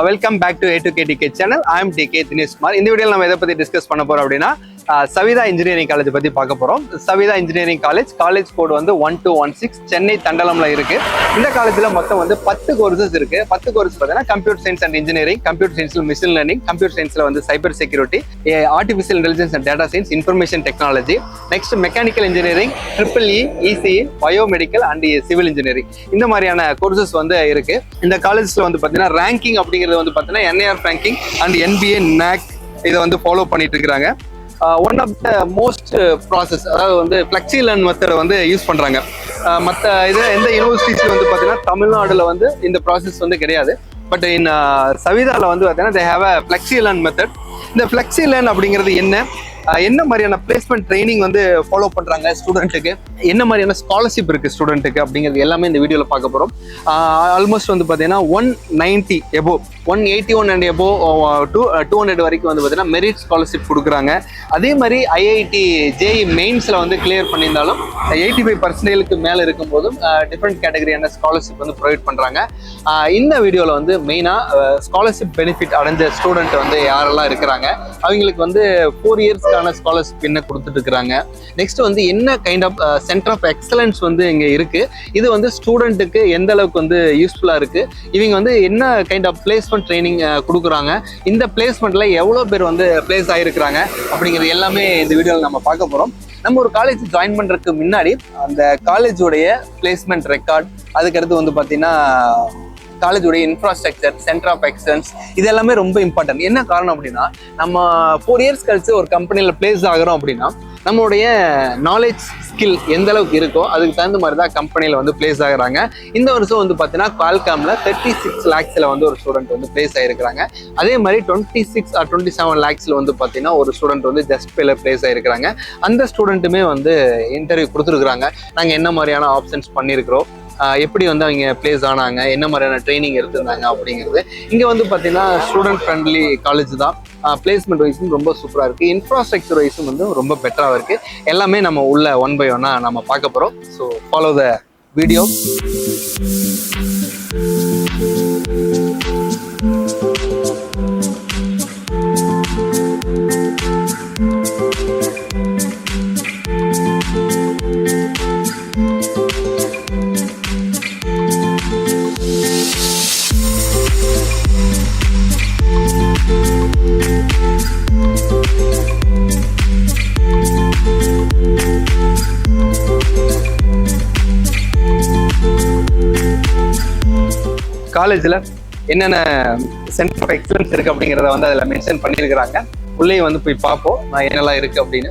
Welcome back to A to K DK channel I am D K Dineshkumar இந்த வீடியோவில் நம்ம எதை பற்றி டிஸ்கஸ் பண்ண போகிறோம் அப்படின்னா சவிதா இன்ஜினியரிங் காலேஜ் பற்றி பார்க்க போகிறோம் Saveetha engineering college college code வந்து one two one six Chennai தண்டலம்ல இருக்கு. இந்த காலேஜில் மொத்தம் வந்து பத்து கோர்சஸ் இருக்கு. பத்து கோர்ஸ் பார்த்தீங்கன்னா computer science and engineering computer சயின்ஸில் மிஷின் லேர்னிங் கம்ப்யூட்டர் சயின்ஸில் வந்து cyber security artificial intelligence and data science information technology next mechanical engineering triple E ECE biomedical and civil engineering இந்த மாதிரியான கோர்சஸ் வந்து இருக்கு. இந்த காலேஜ்ல வந்து பார்த்தீங்கன்னா ரேங்கிங் அப்படிங்கிறது வந்து பார்த்தீங்கன்னா NIR ranking and NBA NAAC இதை வந்து ஃபாலோ பண்ணிட்டு இருக்கிறாங்க. One of the most process அதாவது வந்து ஃப்ளெக்ஸி லேர்ன் மெத்தடை வந்து யூஸ் பண்ணுறாங்க மற்ற இது எந்த யூனிவர்சிட்டிஸில் வந்து பார்த்தீங்கன்னா தமிழ்நாடுல வந்து இந்த ப்ராசஸ் வந்து கிடையாது. பட் இன் சவிதாவில் வந்து பார்த்தீங்கன்னா they have a flexi learn method இந்த ஃப்ளெக்ஸி லேர்ன் அப்படிங்கிறது என்ன? என்ன மாதிரியான பிளேஸ்மெண்ட் ட்ரைனிங் வந்து ஃபாலோ பண்ணுறாங்க ஸ்டூடெண்ட்டுக்கு என்ன மாதிரியான ஸ்காலர்ஷிப் இருக்குது ஸ்டூடெண்ட்டுக்கு அப்படிங்கிறது எல்லாமே இந்த வீடியோவில் பார்க்க போகிறோம் ஆல்மோஸ்ட் வந்து பார்த்தீங்கன்னா one ninety above one eighty one and above to two hundred வரைக்கும் வந்து பார்த்தீங்கன்னா மெரிட் ஸ்காலர்ஷிப் கொடுக்குறாங்க. அதே மாதிரி ஐஐடி ஜேஇ மெயின்ஸில் வந்து கிளியர் பண்ணியிருந்தாலும் எயிட்டி ஃபைவ் பர்சன்டேஜுக்கு மேலே இருக்கும்போதும் டிஃப்ரெண்ட் கேட்டகரியான ஸ்காலர்ஷிப் வந்து ப்ரொவைட் பண்ணுறாங்க இந்த வீடியோவில் வந்து மெயினாக ஸ்காலர்ஷிப் பெனிஃபிட் அடைஞ்ச ஸ்டூடெண்ட் வந்து யாரெல்லாம் இருக்கிறாங்க? அவங்களுக்கு வந்து ஃபோர் இயர்ஸ்க்கான ஸ்காலர்ஷிப் என்ன கொடுத்துட்டு இருக்கிறாங்க. நெக்ஸ்ட் வந்து என்ன kind of centre of excellence வந்து இங்கே இருக்கு. இது வந்து ஸ்டூடெண்ட்டுக்கு எந்த அளவுக்கு வந்து யூஸ்ஃபுல்லாக இருக்கு. இவங்க வந்து என்ன கைண்ட் ஆஃப் பிளேஸ்மெண்ட் ட்ரைனிங் கொடுக்குறாங்க. இந்த பிளேஸ்மெண்ட்ல எவ்வளோ பேர் வந்து பிளேஸ் ஆகிருக்கிறாங்க அப்படிங்கிறது எல்லாமே இந்த வீடியோவில் நம்ம பார்க்க போகிறோம் நம்ம ஒரு காலேஜ் ஜாயின் பண்ணுறதுக்கு முன்னாடி அந்த காலேஜோடைய பிளேஸ்மெண்ட் ரெக்கார்ட் அதுக்கடுத்து வந்து பார்த்தீங்கன்னா காலேஜோடைய இன்ஃப்ராஸ்ட்ரக்சர் சென்டர் ஆஃப் எக்ஸலன்ஸ் இது எல்லாமே ரொம்ப இம்பார்ட்டன்ட் என்ன காரணம் அப்படின்னா நம்ம ஃபோர் இயர்ஸ் கழிச்சு ஒரு கம்பெனியில் பிளேஸ் ஆகிறோம் அப்படின்னா நம்மளுடைய நாலேஜ் ஸ்கில் எந்த அளவுக்கு இருக்கோ அதுக்கு தகுந்த மாதிரி தான் கம்பெனியில் வந்து பிளேஸ் ஆகிறாங்க. இந்த வருஷம் வந்து பார்த்தீங்கன்னா குவால்காமில் தேர்ட்டி சிக்ஸ் லேக்ஸில் வந்து ஒரு ஸ்டூடெண்ட் வந்து பிளேஸ் ஆகிருக்கிறாங்க அதே மாதிரி twenty six or twenty seven லேக்ஸில் வந்து பார்த்தீங்கன்னா ஒரு ஸ்டூடெண்ட் வந்து ஜஸ்ட் பேல பிளேஸ் ஆகிருக்கிறாங்க அந்த ஸ்டூடெண்ட்டுமே வந்து இன்டர்வியூ கொடுத்துருக்குறாங்க. நாங்கள் என்ன மாதிரியான ஆப்ஷன்ஸ் பண்ணியிருக்கிறோம் எப்படி வந்து அவங்க பிளேஸ் ஆனாங்க என்ன மாதிரியான ட்ரைனிங் எடுத்திருந்தாங்க அப்படிங்கிறது. இங்கே வந்து பார்த்தீங்கன்னா ஸ்டூடெண்ட் ஃப்ரெண்ட்லி காலேஜ் தான். பிளேஸ்மெண்ட் வைஸும் ரொம்ப சூப்பராக இருக்குது இன்ஃப்ராஸ்ட்ரக்சர் வைஸும் வந்து ரொம்ப பெட்டராக இருக்குது எல்லாமே நம்ம உள்ள ஒன் பை ஒன்னாக நம்ம பார்க்க போகிறோம் ஸோ ஃபாலோ த வீடியோ காலேஜில் என்னென்ன சென்டர் ஆஃப் எக்ஸலன்ஸ் இருக்குது அப்படிங்கிறத வந்து அதில் மென்ஷன் பண்ணியிருக்கிறாங்க. உள்ளேயும் வந்து போய் பார்ப்போம். நான் என்னெல்லாம் இருக்குது அப்படின்னு.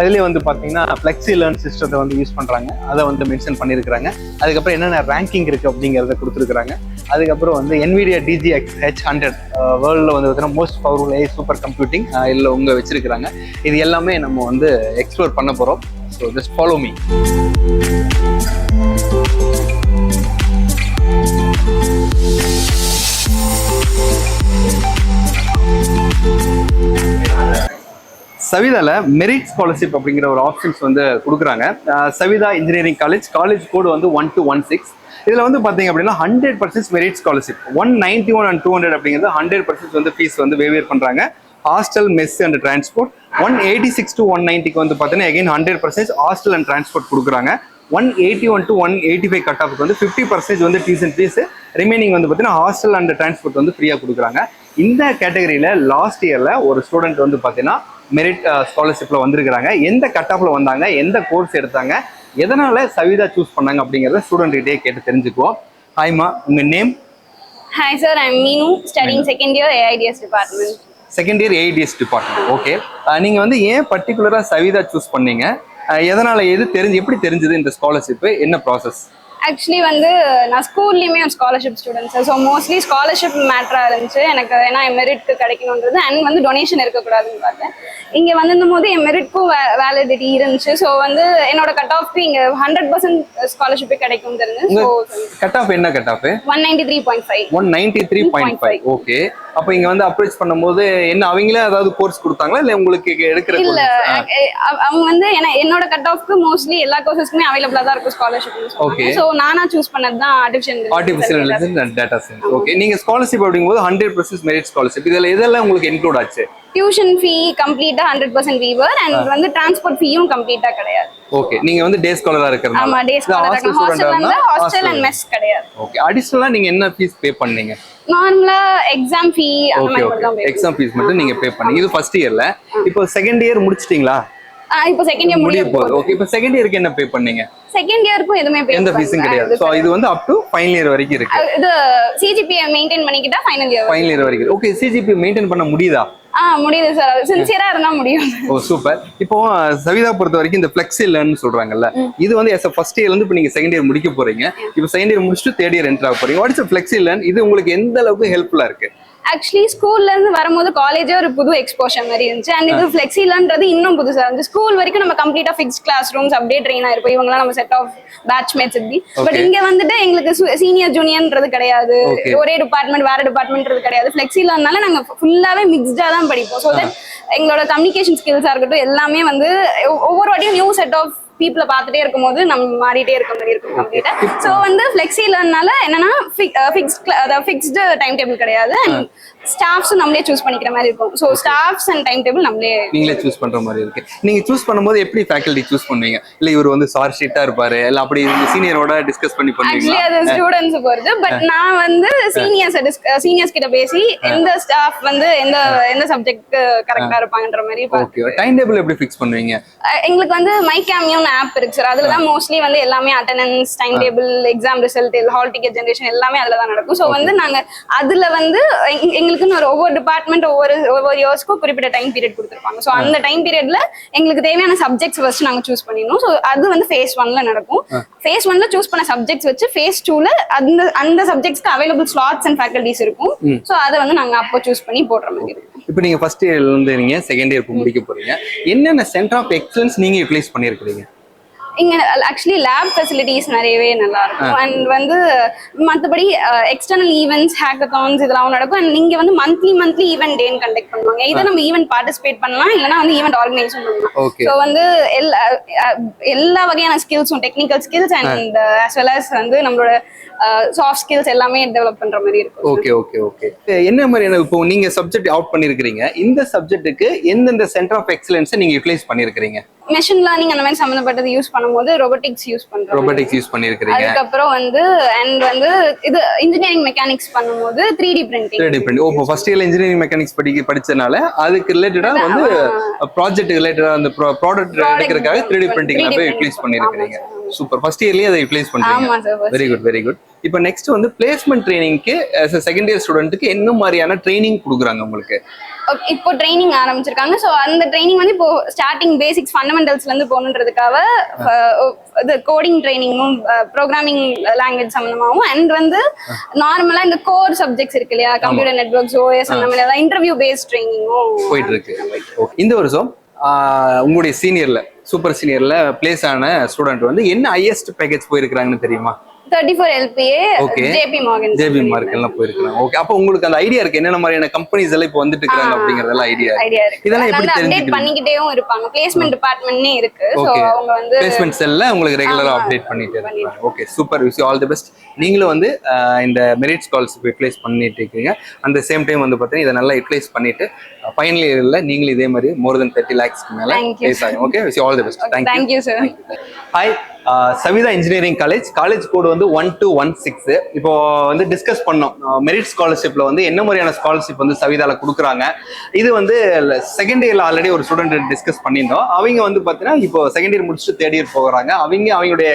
அதுலேயே வந்து பார்த்தீங்கன்னா ஃப்ளெக்ஸி லேர்ன் சிஸ்டத்தை வந்து யூஸ் பண்ணுறாங்க அதை வந்து மென்ஷன் பண்ணியிருக்கிறாங்க. அதுக்கப்புறம் என்னென்ன ரேங்கிங் இருக்குது அப்படிங்கிறத கொடுத்துருக்குறாங்க. அதுக்கப்புறம் வந்து Nvidia DG X H hundred வேர்ல்டில் வந்து பார்த்தீங்கன்னா most powerful a super computing இல்லை உங்கள் வச்சுருக்கிறாங்க. இது எல்லாமே நம்ம வந்து எக்ஸ்ப்ளோர் பண்ண போகிறோம் ஸோ ஜஸ்ட் ஃபாலோ மீ சவிதாவில் மெரிட் ஸ்காலர்ஷிப் அப்படிங்கிற ஒரு ஆப்ஷன்ஸ் வந்து கொடுக்குறாங்க. Saveetha engineering college college code வந்து ஒன் டூ ஒன் சிக்ஸ் இதில் வந்து பார்த்தீங்க அப்படின்னா hundred percent merit scholarship one ninety one and two hundred அப்படிங்கிறது ஹண்ட்ரட் பர்சன்ட் வந்து ஃபீஸ் வந்து வேவியர் பண்ணுறாங்க hostel mess and transport one eighty six to one நைன்ட்டிக்கு வந்து பார்த்தீங்கன்னா again hundred percent hostel and transport கொடுக்குறாங்க. One eighty one to one eighty five cut ஆஃபுக்கு வந்து fifty percentage வந்து tuition fees remaining வந்து பார்த்தீங்கன்னா ஹாஸ்டல் அண்ட் டிரான்ஸ்போர்ட் வந்து ஃப்ரீயாக கொடுக்குறாங்க. இந்த கேட்டகரியில் லாஸ்ட் இயரில் ஒரு ஸ்டூடெண்ட் வந்து பார்த்தீங்கன்னா மெரிட் ஸ்காலர்ஷிப்பில் வந்திருக்கிறாங்க. எந்த கட் ஆஃபில் வந்தாங்க எந்த கோர்ஸ் எடுத்தாங்க எதனால சவிதா சூஸ் பண்ணாங்க அப்படிங்கிறத ஸ்டூடெண்ட் கிட்டே கேட்டு தெரிஞ்சுக்குவோம். ஹாய்மா உங்கள் name Hi sir, I'm Meenu, studying second year AIDS department. Second year AIDS department okay நீங்கள் வந்து ஏன் பர்டிகுலராக சவிதா சூஸ் பண்ணீங்க? அஹ் எதனால எது தெரிஞ்சு எப்படி தெரிஞ்சது இந்த ஸ்காலர்ஷிப் என்ன ப்ராசஸ் ஆக்சுவலி வந்து நான் ஸ்கூல்லையுமே ஒரு scholarship students so mostly scholarship மேட்டராக இருந்துச்சு. எனக்கு ஏன்னா என் மெரிட்க்கு கிடைக்கணுன்றது. அண்ட் வந்து டொனேஷன் இருக்கக்கூடாதுன்னு பார்த்தேன். இங்கே வந்திருந்த போது என் மெரிட்க்கும் வேலிடிட்டி இருந்துச்சு. ஸோ வந்து என்னோட கட் ஆஃப்க்கு இங்கே ஹண்ட்ரட் பர்சன்ட் ஸ்காலர்ஷிப்பே கிடைக்கும் தெரிஞ்சு ஸோ கட் ஆஃப் என்ன cut off one ninety three point five one ninety three point five okay அப்போ இங்க வந்து அப்ரோச் பண்ணும்போது என்ன அவங்களே ஏதாவது கோர்ஸ் கொடுத்தாங்களா? இல்ல உங்களுக்கு எடுக்கிற இல்ல அவங்க வந்து என்ன என்னோட கட் ஆஃப்க்கு மோஸ்ட்லி எல்லா கோர்சஸ்க்குமே அவைலபிளா தான் இருக்கும் ஸ்காலர்ஷிப் Okay. ஸோ நானா சூஸ் பண்ணது தான் artificial artificial intelligence data science okay நீங்க ஸ்காலர்ஷிப் அப்படிங்கும்போது ஹண்ட்ரட் பர்சன்ட் மெரிட் ஸ்காலர்ஷிப் இதுல எதெல்லாம் உங்களுக்கு இன்க்ளூட் ஆச்சு? டியூஷன் ஃபீ கம்ப்ளீட்டா ஹண்ட்ரட் பர்சன்ட் வீவர் அண்ட் வந்து டிரான்ஸ்போர்ட் ஃபீயும் கம்ப்ளீட்டா கிடையாது. ஓகே நீங்க வந்து டே ஸ்காலரா இருக்கிறது ஆமா day scholar hostel and mess கிடையாது. ஓகே அடிஷனலா நீங்க என்ன ஃபீஸ் பே பண்ணீங்க? நார்மலா எக்ஸாம் ஃபீ அந்த மாதிரி எக்ஸாம் ஃபீஸ் மட்டும் நீங்க பே பண்ணீங்க. இது ஃபர்ஸ்ட் இயர்ல இப்போ செகண்ட் இயர் முடிச்சிட்டீங்களா? இப்போ செகண்ட் இயர் முடிய போகுது. ஓகே இப்போ செகண்ட் இயருக்கு என்ன பே பண்ணீங்க? செகண்ட் இயருக்கும் எதுவுமே pay எந்த ஃபீஸும். கிடையாது. ஸோ இது வந்து அப் டு ஃபைனல் இயர் வரைக்கும் இருக்கு. இது சிஜிபிஐ மெயின்டைன் பண்ணிக்கிட்டா ஃபைனல் இயர் ஃபைனல் இயர் வரைக்கும் ஓகே சிஜிபி மெயின்டைன் பண்ண முடியுதா? ஆ முடியுது சார் சின்சியரா இருந்தா முடியும். ஓ சூப்பர் இப்போ சவிதா பொறுத்த வரைக்கும் இந்த ஃபிளெக்ஸி லேர்ன் சொல்றாங்கல்ல இது வந்து எஸ் ஃபர்ஸ்ட் இயர்ல இருந்து இப்போ நீங்க செகண்ட் இயர் முடிக்க போறீங்க. இப்போ செகண்ட் இயர் முடிச்சுட்டு தேர்ட் இயர் என்டர் ஆக போறீங்க. வாட் இஸ் ஃபிளெக்ஸி லேர்ன் இது உங்களுக்கு எந்த அளவுக்கு ஹெல்ப்ஃபுல்லா இருக்கு? ஆக்சுவலி ஸ்கூல்ல இருந்து வரும்போது காலேஜே ஒரு புது எக்ஸ்போஷர் மாதிரி இருந்துச்சு. அண்ட் இது ஃபிளெக்சிலன்றது இன்னும் புதுசா இருந்துச்சு. ஸ்கூல் வரைக்கும் நம்ம கம்ப்ளீட்டா ஃபிக்ஸ் கிளாஸ் ரூம்ஸ் அப்படியே ட்ரெயின் ஆயிருப்போம். இவங்கலாம் நம்ம செட் ஆஃப் பேட்ச்மேட்ஸ் இப்படி. பட். இங்க வந்துட்டு எங்களுக்கு சீனியர் ஜூனியர்ன்றது கிடையாது. ஒரே டிபார்ட்மெண்ட் வேற டிபார்ட்மெண்ட்றது கிடையாது. ஃபிளெக்சிலன்னால நாங்க ஃபுல்லாவே மிக்ஸ்டா தான் படிப்போம். ஸோ தட் எங்களோட கம்யூனிகேஷன் ஸ்கில்ஸா இருக்கட்டும் எல்லாமே வந்து ஒவ்வொரு வாட்டியும் நியூ செட் ஆஃப் பீப்புளை பார்த்துட்டே இருக்கும்போது நம்ம மாறிட்டே இருக்க மாதிரி இருக்கும் கம்ப்ளீட்டா ஸோ வந்து ஃபிளெக்சிலர்னால என்னன்னா அதாவது ஃபிக்ஸ்டு டைம் டேபிள் கிடையாது அண்ட் ஸ்டாஃப்ஸும் நம்மளே சூஸ் பண்ணிக்கிற மாதிரி இருக்கும். So staffs and time table நம்மளே நீங்களே சூஸ் பண்ற மாதிரி இருக்கு. நீங்க சூஸ் பண்ணும்போது எப்படி ஃபேக்கல்டி சூஸ் பண்ணுவீங்க? இல்ல இவர் வந்து சார் ஷீட்டா இருப்பாரு இல்ல அப்படி சீனியரோட டிஸ்கஸ் பண்ணி ஆக்சுவலி பண்ணுவீங்களா அது ஸ்டூடெண்ட்ஸ் பொறுத்து பட் நான் வந்து சீனியர்ஸ் சீனியர்ஸ் கிட்ட பேசி எந்த ஸ்டாஃப் வந்து எந்த எந்த சப்ஜெக்ட் கரெக்டா இருப்பாங்கன்ற மாதிரி ஓகே டைம் டேபிள் எப்படி ஃபிக்ஸ் பண்ணுவீங்க? எங்களுக்கு வந்து மை கேமியோன்னு ஆப் இருக்கு சார் அதுல தான் மோஸ்ட்லி வந்து எல்லாமே attendance time table exam result hall ticket generation எல்லாமே அதுல தான் நடக்கும் ஸோ வந்து நாங்க அதுல வந்து எங்க- எங்களுக்குன்னு ஒரு ஒவ்வொரு டிபார்ட்மெண்ட் ஒவ்வொரு ஒவ்வொரு இயர்ஸ்க்கும் குறிப்பிட்ட டைம் பீரியட் கொடுத்துருப்பாங்க. ஸோ அந்த டைம் பீரியட்ல எங்களுக்கு தேவையான சப்ஜெக்ட்ஸ் ஃபர்ஸ்ட் நாங்க சூஸ் பண்ணிடணும். ஸோ அது வந்து ஃபேஸ் ஒன்ல நடக்கும். ஃபேஸ் ஒன்ல சூஸ் பண்ண சப்ஜெக்ட்ஸ் வச்சு ஃபேஸ் டூல அந்த அந்த சப்ஜெக்ட்ஸ்க்கு அவைலபிள் ஸ்லாட்ஸ் அண்ட் ஃபேக்கல்டிஸ் இருக்கும். ஸோ அதை வந்து நாங்க அப்போ சூஸ் பண்ணி போடுற மாதிரி இருக்கும். இப்போ நீங்க ஃபர்ஸ்ட் இயர்ல இருந்து நீங்க செகண்ட் இயர் முடிக்க போறீங்க. என்னென்ன சென்டர் ஆஃப் எக்ஸலன்ஸ் நீங்க யூட்டிலைஸ் பண்ணிருக்கீங்க இங்க ஆக்சுவலி லேப் ஃபெசிலிட்டிஸ் நிறையவே நல்லா இருக்கும் அண்ட் வந்து மற்றபடி எக்ஸ்டர்னல் ஈவெண்ட்ஸ் ஹேக்கத்தான்ஸ் இதெல்லாம் நடக்கும். அண்ட் இங்க வந்து மந்த்லி மந்த்லி ஈவெண்ட் டேன்னு கண்டக்ட் பண்ணுவாங்க. இதை நம்ம ஈவெண்ட் பார்ட்டிசிபேட் பண்ணலாம். இல்லைன்னா வந்து ஈவெண்ட் ஆர்கனைஸும் பண்ணலாம். ஸோ வந்து எல்லா எல்லா வகையான ஸ்கில்ஸும் technical skills and as well as வந்து நம்மளோட சாஃப்ட் ஸ்கில்ஸ் எல்லாமே டெவலப் பண்ற மாதிரி இருக்கும். ஓகே ஓகே ஓகே என்ன மாதிரியான இப்போ நீங்க சப்ஜெக்ட் அவுட் பண்ணிருக்கீங்க இந்த சப்ஜெக்ட்டுக்கு எந்தெந்த சென்டர் ஆஃப் எக்ஸலன்ஸை நீங்க யூட்டிலைஸ் பண்ணிருக்கீங்க மெஷின் லேர்னிங் அந்த மாதிரி சம்மந்தப்பட்டது யூஸ் பண்ணும்போது ரொபோட்டிக்ஸ் யூஸ் பண்றோம் ரொபோட்டிக்ஸ் யூஸ் பண்ணிருக்கீங்க அதுக்கப்புறம் வந்து அண்ட் வந்து இது இன்ஜினியரிங் மெக்கானிக்ஸ் பண்ணும்போது த்ரீ டி பிரிண்டிங் டிபெண்ட் ஓ இப்போ ஃபர்ஸ்ட் இயர்ல இன்ஜினியரிங் மெக்கானிக்ஸ் படிக்க படிச்சனால அதுக்கு ரிலேட்டடா வந்து ப்ராஜெக்ட் ரிலேட்டடா அந்த ப்ராடக்ட் எடுக்கிறதுக்காக த்ரீ டி பிரிண்டிங்ல 3D போய் யூட்டிலைஸ். பண்ணிருக்கீங்க சூப்பர் ஃபர்ஸ்ட் இயர்லயே அதை utilise sir very good very good இப்போ நெக்ஸ்ட் வந்து பிளேஸ்மெண்ட் ட்ரைனிங்க்கு செகண்ட் இயர் ஸ்டூடெண்ட்டுக்கு என்ன மாதிரியான ட்ரைனிங் கொடுக்குறாங்க உங்களுக்கு? இப்போ ட்ரைனிங் ஆரம்பிச்சிருக்காங்க. ஸோ அந்த ட்ரைனிங் வந்து இப்போ ஸ்டார்டிங் பேசிக்ஸ் ஃபண்டமெண்டல்ஸ்ல இருந்து போகணுன்றதுக்காக இது கோடிங் ட்ரைனிங்கும் ப்ரோக்ராமிங் லாங்குவேஜ் சம்மந்தமாகவும் அண்ட் வந்து நார்மலா இந்த கோர் சப்ஜெக்ட்ஸ் இருக்கு இல்லையா? கம்ப்யூட்டர் நெட்ஒர்க்ஸ் ஓஎஸ் அந்த மாதிரி இன்டர்வியூ பேஸ்ட் ட்ரைனிங்கும் போயிட்டு இருக்கு. இந்த வருஷம் உங்களுடைய சீனியர்ல சூப்பர் சீனியர்ல பிளேஸ் ஆன ஸ்டூடெண்ட் வந்து என்ன ஹையஸ்ட் பேக்கேஜ் போயிருக்கிறாங்கன்னு தெரியுமா? Thirty four LPA Okay. JP Morgan JP okay அப்போ உங்களுக்கு அந்த ஐடியா இருக்கு. என்னென்ன மாதிரியான கம்பெனிஸ் எல்லாம் இப்போ வந்துட்டு இருக்காங்க அப்படிங்கறதெல்லாம் ஐடியா ஐடியா இருக்கு. இதெல்லாம் எப்படி அப்டேட் இருப்பாங்க. பிளேஸ்மெண்ட் டிபார்ட்மெண்ட்னே இருக்கு. So Okay. அவங்க வந்து பிளேஸ்மெண்ட் செல்ல உங்களுக்கு ரெகுலரா. அப்டேட் பண்ணிட்டு இருக்காங்க okay super wish all the best நீங்களும் வந்து இந்த மெரிட் யூட்டிலைஸ் பண்ணிட்டு இருக்கீங்க. அந்த சேம் டைம் வந்து பார்த்தீங்கன்னா இதை நல்லா யூட்டிலைஸ் பண்ணிட்டு ஃபைனல் இயர்ல நீங்களும் இதே மாதிரி மோர் தென் தேர்ட்டி லேக்ஸ்க்கு மேல பேஸ் ஆகும் okay wish all the best thank you thank you sir hi Saveetha engineering college college code வந்து ஒன் டூ ஒன் சிக்ஸ் இப்போ வந்து டிஸ்கஸ் பண்ணோம். மெரிட் ஸ்காலர்ஷிப்ல வந்து என்ன மாதிரியான ஸ்காலர்ஷிப் வந்து சவிதால கொடுக்குறாங்க? இது வந்து செகண்ட் இயர்ல ஆல்ரெடி ஒரு ஸ்டூடெண்ட் டிஸ்கஸ் பண்ணியிருந்தோம். அவங்க வந்து பார்த்தீங்கன்னா இப்போ செகண்ட் இயர் முடிச்சுட்டு தேர்ட் இயர் போகிறாங்க. அவங்க அவங்களுடைய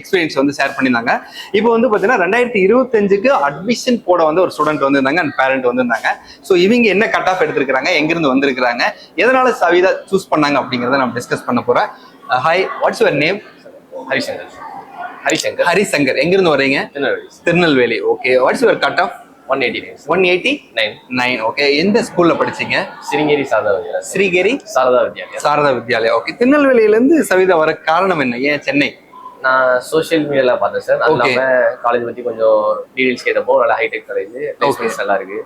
எக்ஸ்பீரியன்ஸ் வந்து ஷேர் பண்ணியிருந்தாங்க. இப்போ வந்து பார்த்தீங்கன்னா ரெண்டாயிரத்தி இருபத்தஞ்சுக்கு அட்மிஷன் போட வந்து ஒரு ஸ்டூடெண்ட் வந்திருந்தாங்க அண்ட் பேரண்ட் வந்திருந்தாங்க. ஸோ இவங்க என்ன கட் ஆஃப் எடுத்திருக்கிறாங்க எங்கிருந்து வந்திருக்கிறாங்க எதனால சவிதா சூஸ் பண்ணாங்க அப்படிங்கிறத நம்ம டிஸ்கஸ் பண்ண போறேன் hi what's your name Harishankar. Harishankar. Harishankar. எங்கிருந்து வரீங்க Tirunelveli. Okay what's your cut off one eighty nine one eighty nine nine okay எந்த ஸ்கூல்ல படிச்சீங்க? சிருங்கேரி சாரதா வித்யாலயா. ஸ்ரீகிரி சாரதா வித்யாலயா. சாரதா வித்யாலயா. ஓகே திருநெல்வேலியில இருந்து சவிதா வர காரணம் என்ன? ஏன் சென்னை? நான் சோஷியல் மீடியால பார்த்தேன் சார். அது. இல்லாம காலேஜ் பத்தி கொஞ்சம் டீடைல்ஸ் கேட்டப்போ நல்லா ஹைடெக் காலேஜ் பிளேஸ்மெண்ட்ஸ் நல்லா இருக்கு.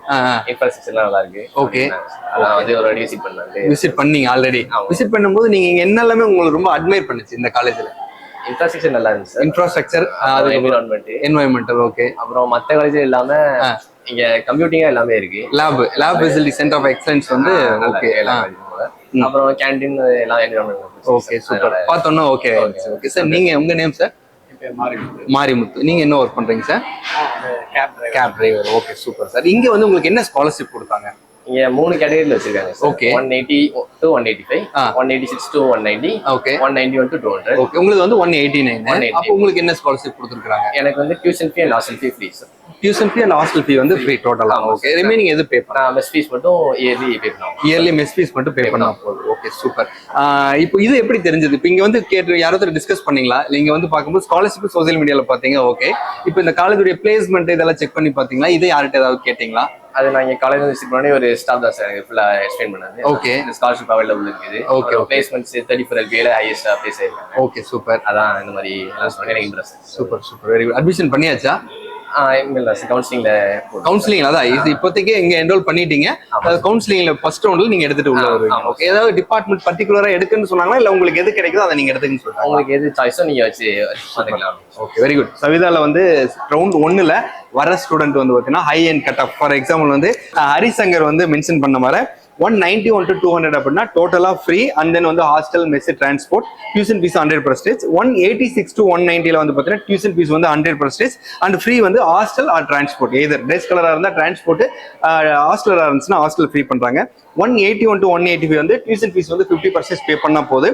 இன்ஃப்ராஸ்ட்ரக்சர்லாம் நல்லா இருக்கு. Okay. அதான் வந்து ஒரு விசிட் பண்ணாங்க விசிட் பண்ணீங்க ஆல்ரெடி. விசிட் பண்ணும்போது நீங்க இங்க என்னெல்லாமே உங்களுக்கு ரொம்ப அட்மைர் பண்ணுச்சு இந்த காலேஜ்ல இன்ஃப்ராஸ்ட்ரக்சர் நல்லா இருந்துச்சு sir. Infrastructure environment environmental okay அப்புறம் மத்த காலேஜ் இல்லாம இங்க கம்ப்யூட்டிங்கா எல்லாமே இருக்கு. Lab lab facility centre of excellence வந்து ஓகே அப்புறம் கேண்டீன் எல்லாம் என்விரான்மெண்ட் ஓகே சூப்பர் பார்த்தோன்னா ஓகே ஓகே சார் நீங்க உங்க நேம் சார் மாரிமுத்து. நீங்க என்ன ஒர்க் பண்றீங்க sir cab driver okay super sir இங்க வந்து உங்களுக்கு என்ன ஸ்காலர்ஷிப் கொடுத்தாங்க? இங்க மூணு கேட்டகரியில வச்சிருக்காங்க Okay. One eighty to one eighty five. One eighty six to one ninety okay one ninety one to two hundred okay உங்களுக்கு வந்து ஒன் எயிட்டி நைன் 189. அப்போ உங்களுக்கு என்ன ஸ்காலர்ஷிப் கொடுத்துருக்காங்க எனக்கு வந்து tuition fee and hostel fee free sir tuition fee and hostel fee வந்து free டோட்டலா ஆமா, ஓகே. ரிமைனிங் எது பே பண்ண? மெஸ் ஃபீஸ் மட்டும் இயர்லி பே பண்ணுவோம் இயர்லி மெஸ் ஃபீஸ் மட்டும் பே பண்ணா போதும். ஓகே சூப்பர் இப்போ இது எப்படி தெரிஞ்சது? இப்போ இங்க வந்து கேட்டு யாராவது டிஸ்கஸ் பண்ணீங்களா? இங்க வந்து பார்க்கும்போது ஸ்காலர்ஷிப் சோசியல் மீடியால பாத்தீங்க ஓகே இப்போ இந்த காலேஜுடைய பிளேஸ்மெண்ட் இதெல்லாம் செக் பண்ணி பாத்தீங்களா இதை யார்கிட்ட ஏதாவது கேட்டீங்களா? அது நான் இங்க காலேஜ் விசிட் பண்ணி ஒரு ஸ்டாஃப் தான் சார் எனக்கு ஃபுல்லா எக்ஸ்பிளைன் பண்ணாரு Okay. இந்த ஸ்காலர்ஷிப் அவைலபிள் இருக்குது. Okay. பிளேஸ்மெண்ட்ஸ் தேர்ட்டி ஃபோர் எல்பியில ஹையஸ்டா பிளேஸ் ஆயிருக்காங்க. ஓகே சூப்பர் அதான் இந்த மாதிரி எல்லாம் சொன்னேன் எனக்கு interest super super very good admission பண்ணியாச்சா? கவுன்சிலிங்ல கவுன்சிலிங் அதான் இது இப்போதைக்கு இங்க என்ரோல் பண்ணிட்டீங்க. கவுன்சிலிங்ல ஃபர்ஸ்ட் ரவுண்ட்ல நீங்க எடுத்துட்டு உள்ள வருவீங்க. ஓகே ஏதாவது டிபார்ட்மெண்ட் பர்டிகுலரா எடுக்குன்னு சொன்னாங்களா? இல்ல உங்களுக்கு எது கிடைக்குதோ அதை நீங்க எடுத்துக்கன்னு சொல்றாங்க உங்களுக்கு எது சாய்ஸோ நீங்க வச்சு பார்த்துக்கலாம் ஓகே வெரி குட் சவிதால வந்து ரவுண்ட் ஒன்னுல வர ஸ்டூடெண்ட் வந்து பார்த்தீங்கன்னா high and cut off for example வந்து ஹரிசங்கர் வந்து மென்ஷன் பண்ண மாதிரி one ninety one to two hundred அப்படின்னா டோட்டலா ஃப்ரீ அண்ட் தென் வந்து hostel mess transport tuition fees hundred percentage one eighty six to one நைன்ட்டில வந்து பார்த்தீங்கன்னா டியூஷன் ஃபீஸ் வந்து ஹண்ட்ரட் பர்சன்டேஜ் அண்ட் ஃப்ரீ வந்து hostel or transport either days கலராக இருந்தால் transport ஹாஸ்டலராக இருந்துச்சுன்னா ஹாஸ்டல் ஃப்ரீ பண்ணுறாங்க one eighty one to one eighty five வந்து டியூஷன் ஃபீஸ் வந்து ஃபிஃப்டி பர்சன்ட் பே பண்ணால் போது.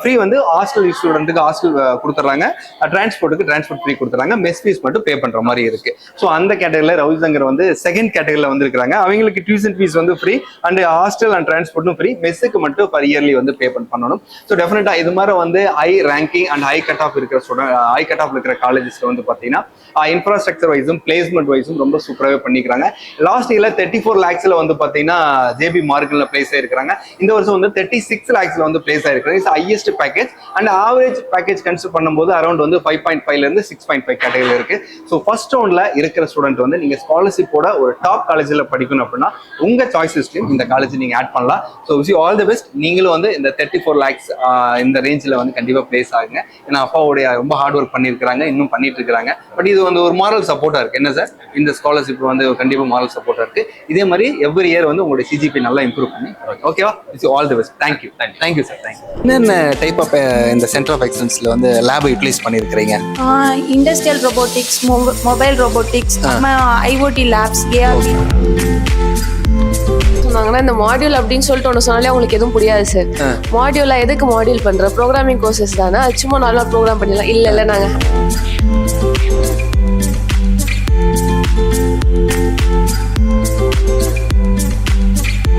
ஃப்ரீ வந்து ஹாஸ்டல் ஸ்டூடெண்ட்டுக்கு ஹாஸ்டல் கொடுத்துட்றாங்க டிரான்ஸ்போர்ட்டுக்கு டிரான்ஸ்போர்ட் ஃப்ரீ கொடுத்துறாங்க. மெஸ் ஃபீஸ் மட்டும் பே பண்ணுற மாதிரி இருக்கு. ஸோ அந்த கேட்டகரியில் ரவிசங்கர் வந்து செகண்ட் கேட்டகரியில் வந்துருக்காங்க அவங்களுக்கு டியூஷன் ஃபீஸ் வந்து ஃப்ரீ அண்ட் ஹாஸ்டல் அண்ட் டிரான்ஸ்போர்ட்டும் ஃப்ரீ மெஸ்ஸுக்கு மட்டும் பர் இயர்லி வந்து பே பண்ணணும். ஸோ டெஃபினட்டாக இது மாதிரி வந்து high ranking and high cut off இருக்கிற ஸ்டூடெண்ட் ஹை கட் ஆஃப் இருக்கிற காலேஜஸ்ல வந்து பார்த்தீங்கன்னா இன்ஃப்ராஸ்ட்ரக்சர் வைஸும் பிளேஸ்மெண்ட் வைஸும் ரொம்ப சூப்பராகவே பண்ணிக்கிறாங்க. லாஸ்ட் இயர்ல தேர்ட்டி ஃபோர் லேக்ஸில் வந்து பார்த்தீங்கன்னா ஜேபி மார்க் மார்க்கில் பிளேஸ் ஆயிருக்காங்க இந்த வருஷம் வந்து தேர்ட்டி சிக்ஸ் லேக்ஸில் வந்து பிளேஸ் ஆயிருக்காங்க it's highest package and average package consider பண்ணும்போது அரௌண்ட் வந்து ஃபைவ் பாயிண்ட் ஃபைவ்ல இருந்து சிக்ஸ் பாயிண்ட் ஃபைவ் கேட்டகரியில் இருக்கு. ஸோ ஃபர்ஸ்ட் ரவுண்ட்ல இருக்கிற ஸ்டூடெண்ட் வந்து நீங்க ஸ்காலர்ஷிப்போட ஒரு டாப் காலேஜில் படிக்கணும் அப்படின்னா உங்க சாய்ஸஸ்லையும் இந்த காலேஜ் நீங்க ஆட் பண்ணலாம். So wish all the best நீங்களும் வந்து இந்த தேர்ட்டி ஃபோர் லேக்ஸ் இந்த ரேஞ்சில் வந்து கண்டிப்பா பிளேஸ் ஆகுங்க. ஏன்னா அப்பாவுடைய ரொம்ப ஹார்ட் ஒர்க் பண்ணியிருக்காங்க இன்னும் பண்ணிட்டு இருக்காங்க பட் இது வந்து ஒரு மாரல் சப்போர்ட்டா இருக்கு. என்ன சார் இந்த ஸ்காலர்ஷிப் வந்து கண்டிப்பா மாரல் சப்போர்ட்டா இருக்கு. இதே மாதிரி எவ்ரி இயர் வந்து உங்களுடைய சிஜிபி நல்லா இம்ப்ரூவ் பண்ணி ஓகேவா it's all the best thank you thank you sir thank you என்னென்ன டைப் ஆஃப் இந்த சென்டர் ஆஃப் எக்ஸலன்ஸ்ல வந்து லேப் யூட்டிலைஸ் பண்ணியிருக்கிறீங்க இண்டஸ்ட்ரியல் robotics மொபைல் நம்ம ஐஓடி லேப்ஸ் ஏஆர்வி சொன்னாங்கன்னா இந்த மாடியூல் அப்படின்னு சொல்லிட்டு ஒன்று சொன்னாலே அவங்களுக்கு எதுவும் புரியாது சார் மாடியூலா எதுக்கு மாடியூல் பண்ற? ப்ரோக்ராமிங் கோர்சஸ் தானே? சும்மா நல்லா ப்ரோக்ராம் பண்ணிடலாம். இல்ல இல்ல நாங்க